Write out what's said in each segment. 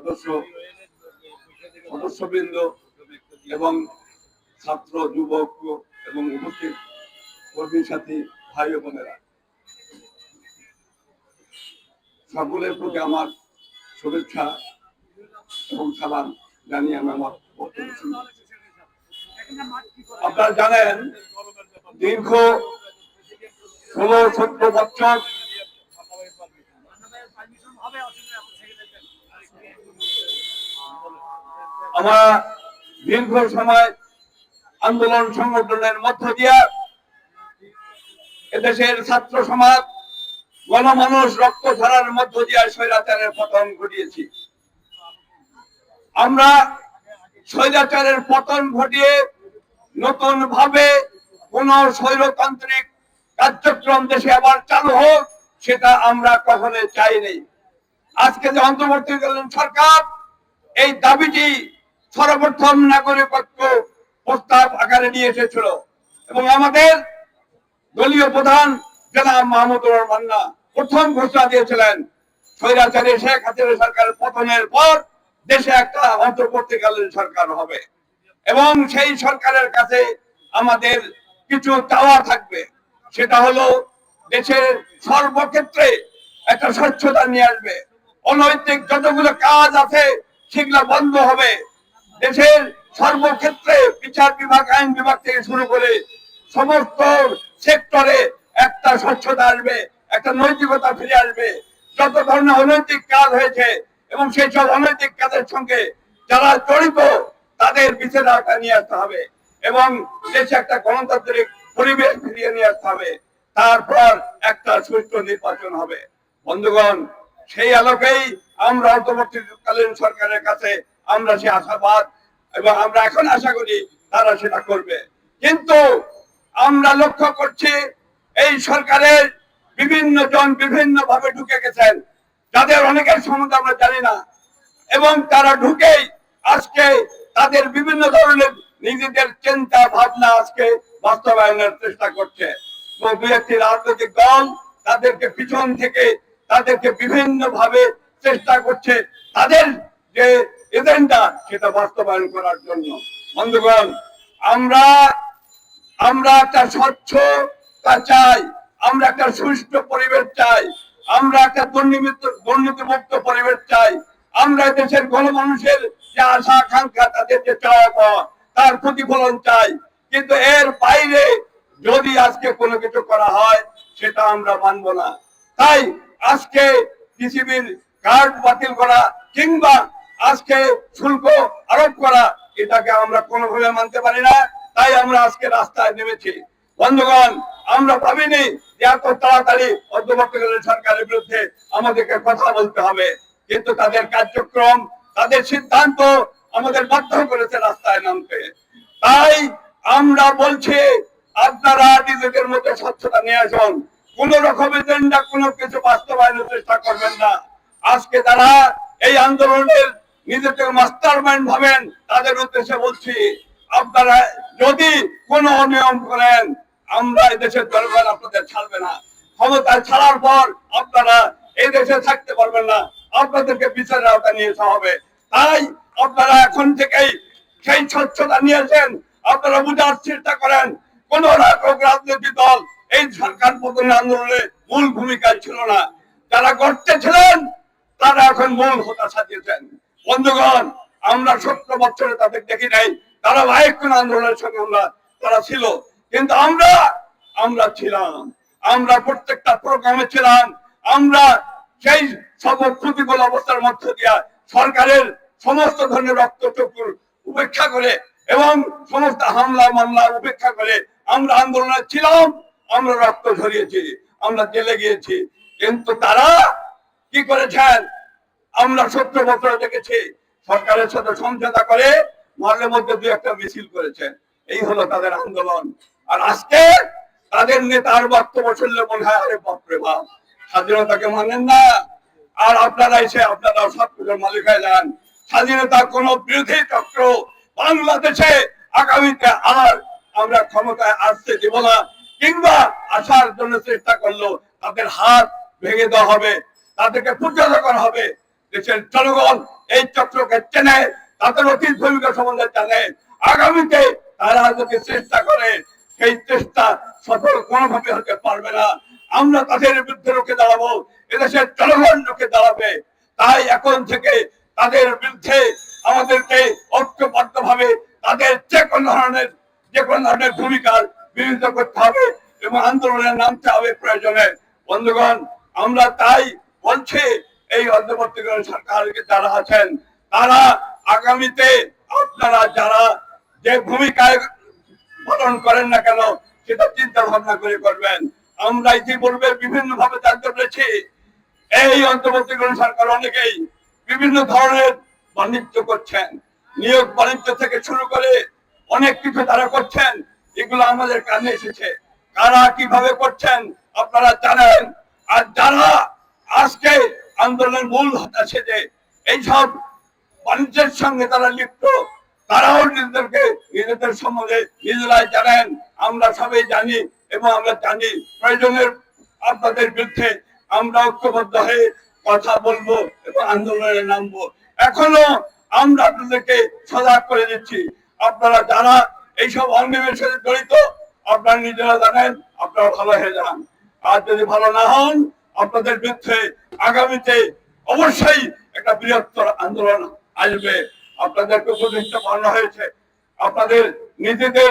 সদস্য, সদস্যবৃন্দ এবং ছাত্র, যুবক এবং উপস্থিত কর্মী সাথী, ভাই বোনেরা। সকলের প্রতি আমার শুভেচ্ছা এবং সালাম জানিয়ে আমি আমার আপনারা জানেন, দীর্ঘ ষোলো, সত্তর বছর আমরা দীর্ঘ সময় আন্দোলন সংগঠনের মধ্য দিয়ে এদেশের ছাত্র সমাজ গণমানুষ রক্ত ধারার মধ্য দিয়ে স্বৈরাচারের পতন ঘটিয়েছি। আমরা স্বৈরাচারের পতন ঘটিয়ে নতুন ভাবে কোন স্বৈরতান্ত্রিক কার্যক্রম দেশে আবার চালু হোক, সেটা আমরা কখনো চাইনি আজকে যে অন্তর্বর্তীকালীন সরকার, এই দাবিটি সর্বপ্রথম নাগরিকত্ব প্রস্তাব আকারে নিয়ে এসেছিল। এবং আমাদের দলীয় প্রধান জনাব মাহমুদুর রহমান মান্না প্রথম ঘোষণা দিয়েছিলেন, স্বৈরাচারী শেখ হাসিনা সরকারের পতনের পর দেশে একটা অন্তর্বর্তীকালীন সরকার হবে। এবং সেই সরকারের কাছে আমাদের কিছু চাওয়া থাকবে। সেটা হলো দেশের সর্বক্ষেত্রে একটা স্বচ্ছতা নিয়ে আসবে। অনৈতিক যতগুলো কাজ আছে, সেগুলো বন্ধ হবে। দেশের সর্বক্ষেত্রে বিচার বিভাগ, আইন বিভাগ থেকে শুরু করে সমস্ত সেক্টরে একটা স্বচ্ছতা আসবে, একটা নৈতিকতা ফিরে আসবে। যত ধরনের অনৈতিক কাজ হয়েছে এবং সেই সব অনৈতিক কাজের সঙ্গে যারা জড়িত, তাদের বিচার আওতায় নিয়ে আসতে হবে এবং দেশে একটা গণতান্ত্রিক পরিবেশ ফিরিয়ে নিয়ে আসতে হবে। তারপর একটা সুষ্ঠু নির্বাচন হবে। বন্ধুগণ, সেই আলোকেই আমরা অন্তর্বর্তীকালীন সরকারের কাছে আমরা সে আশাবাদ এবং আমরা এখন আশা করি তারা সেটা করবে। কিন্তু আমরা লক্ষ্য করছি এই সরকারের বিভিন্ন জন বিভিন্ন ভাবে ঢুকে গেছেন, যাদের অনেকের সম্বন্ধে আমরা জানি না, এবং তারা ঢুকেই আজকে তাদের বিভিন্ন ধরনের নিজেদের চিন্তা, ভাবনা আজকে বাস্তবায়নের চেষ্টা করছে। এবং দু একটি রাজনৈতিক দল তাদেরকে পিছন থেকে তাদেরকে বিভিন্ন ভাবে চেষ্টা করছে। তাদের যে এজেন্ডা সেটা বাস্তবায়ন করার জন্য। বন্ধুগণ, আমরা আমরা একটা স্বচ্ছ তা চাই, আমরা একটা সুষ্ঠু পরিবেশ চাই, আমরা একটা দুর্নীতি, দুর্নীতিমুক্ত পরিবেশ চাই। আমরা দেশের গণমানুষের যে আশা, আকাঙ্ক্ষা, তাদের যে চাওয়া তার প্রতিফলন চাই। কিন্তু এর বাইরে যদি আজকে কোনো কিছু করা হয়, সেটা আমরা মানব না। তাই আজকে পৃথিবীর কার্ড বাতিল করা কিংবা আজকে শুল্ক আরোপ করা, এটাকে আমরা কোনোভাবে মানতে পারি না, তাই আমরা আজকে রাস্তায় নেমেছি। বন্ধুগণ, আমরা ভাবিনি যে এত তাড়াতাড়ি অন্তর্বর্তীকালীন সরকারের বিরুদ্ধে আমাদেরকে কথা বলতে হবে, কিন্তু তাদের কার্যক্রম, তাদের সিদ্ধান্ত আমাদের বাধ্য করেছে রাস্তায় নামতে। তাই আমরা বলছি, আপনারা নিজেদের মধ্যে স্বচ্ছতা নিয়ে আসুন। কোন রকম এজেন্ডা, কোনো কিছু বাস্তবায়নের চেষ্টা করবেন না। আজকে তারা এই আন্দোলনের নিজেদের মাস্টার মাইন্ড ভাবেন, তাদের উদ্দেশ্যে বলছি, আপনারা যদি কোন অনিয়ম করেন, আমরা এই দেশের জনগণ আপনাদের ছাড়বে না। ক্ষমতা ছাড়ার পর আপনারা এই দেশে থাকতে পারবেন না। আপনাদেরকে বিচারের আওতা নিয়ে আসা হবে। তাই আপনারা এখন থেকেই সেই স্বচ্ছতা নিয়েছেন আপনারা বুঝার চেষ্টা করেন, কোন রাজনৈতিক দল এই সরকার পতন আন্দোলনে মূল ভূমিকায় ছিল না। যারা গর্তে ছিলেন, তারা এখন মূল হতা সাজিয়েছেন বন্ধুগণ, আমরা সত্তর বছরে তাদের দেখি নাই। তারা লাইক কোন আন্দোলনের সঙ্গে আমরা তারা ছিল। কিন্তু আমরা আমরা ছিলাম। আমরা প্রত্যেকটা প্রোগ্রামে ছিলাম। আমরা সেই সব প্রতিকূল অবস্থার মধ্য দিয়া সরকারের সমস্ত ধরনের রক্ত চক্ষুর উপেক্ষা করে এবং সমস্ত হামলা, মামলা উপেক্ষা করে আমরা আন্দোলনে ছিলাম, আমরা রক্ত ঝরিয়েছি, আমরা জেলে গিয়েছি। কিন্তু তারা কি করেছেন? আমরা সত্তর বছর দেখেছি। সরকারের সাথে সমঝোতা করে মহলের মধ্যে দু একটা মিছিল করেছেন। এই হলো তাদের আন্দোলন। আর আজকে তাদের নেতার বক্তব্য শুনলে মনে হয়, আরে বাপরে বাপ, স্বাধীনতাকে মানেন না। আর আপনারা এসে আপনারা সব কিছুর মালিক হয়ে যান। স্বাধীনতা কোন বিরোধী চক্র বাংলাদেশে আগামীতে আর আমরা ক্ষমতায় আসতে দেব না, কিংবা আসার জন্য চেষ্টা করল তাদের হাত ভেঙে দেওয়া হবে, তাদেরকে পূজা করা হবে। দেশের জনগণ এই চক্রকে চেনে, তাদের অতীত ভূমিকা সম্বন্ধে জানে। আগামীতে তারা যদি চেষ্টা করে, সেই চেষ্টা সফল কোনোভাবে হতে পারবে না। আমরা তাদের বিরুদ্ধে রুখে দাঁড়াবো, এদেশের জনগণ রুখে দাঁড়াবে। তাই এখন থেকে তাদের বিরুদ্ধে আমাদেরকে ঐক্যবদ্ধ ভাবে তাদের যে কোনো ধরনের যে কোনো ধরনের ভূমিকার বিরোধিতা করতে হবে এবং আন্দোলনে নামতে হবে প্রয়োজনে বন্ধুগণ, আমরা তাই বলছি এই অন্তর্বর্তীকালীন সরকারকে যারা আছেন, তারা আগামীতে আপনারা যারা যে ভূমিকায় পালন করেন না কেন, সেটা চিন্তা ভাবনা করে করবেন। আমরা ইতিপূর্বে বিভিন্ন ভাবে জানতে পেরেছি, এই অন্তর্বর্তীকালীন সরকার অনেকেই বিভিন্ন ধরনের বাণিজ্য করছেন। নিয়োগ বাণিজ্য থেকে শুরু করে অনেক কিছু তারা করছেন, এগুলো আমাদের কানে এসেছে। কারা কীভাবে করছেন, আপনারা জানেন। আর যারা আজকে আন্দোলনের মূল আছে যে এইসব বাণিজ্যের সঙ্গে তারা লিপ্ত, তারাও নিজেদেরকে নিজেদের সম্বন্ধে নিজেরাই জানেন। আমরা সবাই জানি এবং আমরা জানি প্রয়োজনের আপনাদের বিরুদ্ধে আমরা ঐক্যবদ্ধ হয়ে কথা বলব এবং আন্দোলনে নামবো। এখনও আমরা আপনাদেরকে সজাগ করে দিচ্ছি। আপনারা যারা এইসব অনিয়মের সাথে জড়িত, আপনারা নিজেরা জানেন, আপনারা ভালো হয়ে যান। আর যদি ভালো না হন, আপনাদের বিরুদ্ধে আগামীতে অবশ্যই একটা বৃহত্তর আন্দোলন আসবে। আপনাদেরকে প্রতিষ্ঠা করানো হয়েছে। আপনাদের নিজেদের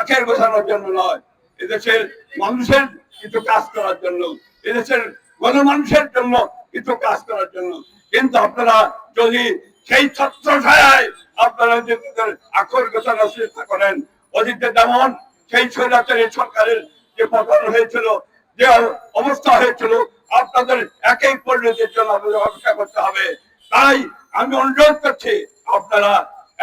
আখের গোছানোর জন্য নয়, এদেশের মানুষের কিছু কাজ করার জন্য, এদেশের গণমানুষের জন্য কিছু কাজ করার জন্য। কিন্তু আপনারা যদি সেই ছত্র ছায় আপনারা নিজেদের আখর গোছানোর চেষ্টা করেন, অতীতে যেমন সেই স্বৈরাচারী সরকারের যে পতন হয়েছিল, যে অবস্থা হয়েছিল আপনাদের একই পরিণতির জন্য আপনাদের অপেক্ষা করতে হবে। তাই আমি অনুরোধ করছি, আপনারা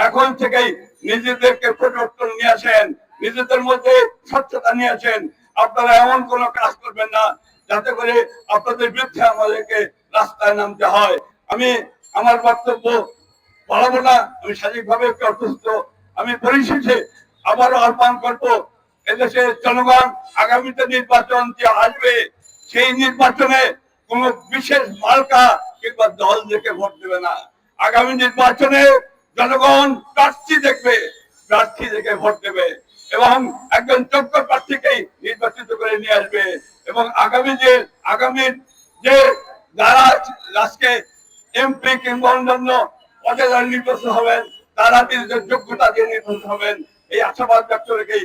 এখন থেকেই নিজেদেরকে পরিবর্তন নিয়ে আসেন, নিজেদের মধ্যে স্বচ্ছতা নিয়ে আসেন। আপনারা এমন কোন কাজ করবেন না, যাতে করে আপনাদের বিরুদ্ধে আমাদেরকে রাস্তায় নামতে হয়। আমি আমার বক্তব্য বলাবো না, আমি শারীরিকভাবে একটু অসুস্থ। আমি পরিশেষে আবারও আহ্বান করব, এদেশের জনগণ আগামীতে নির্বাচন যে আসবে সেই নির্বাচনে কোন বিশেষ মার্কা কিংবা দল দেখে ভোট দেবে না। আগামী নির্বাচনে জনগণ প্রার্থী দেখবে, প্রার্থী দেখে ভোট দেবে এবং একজন যোগ্য প্রার্থীকেই নির্বাচিত করে নিয়ে আসবে এবং আগামী যে আগামী যে যারা আজকে এমপি কিংবা অন্যান্য পদে যারা নির্বাচন হবেন, তারা যোগ্যতা দিয়ে নির্বাচন হবেন। এই আশাবাদ ব্যক্ত রেখেই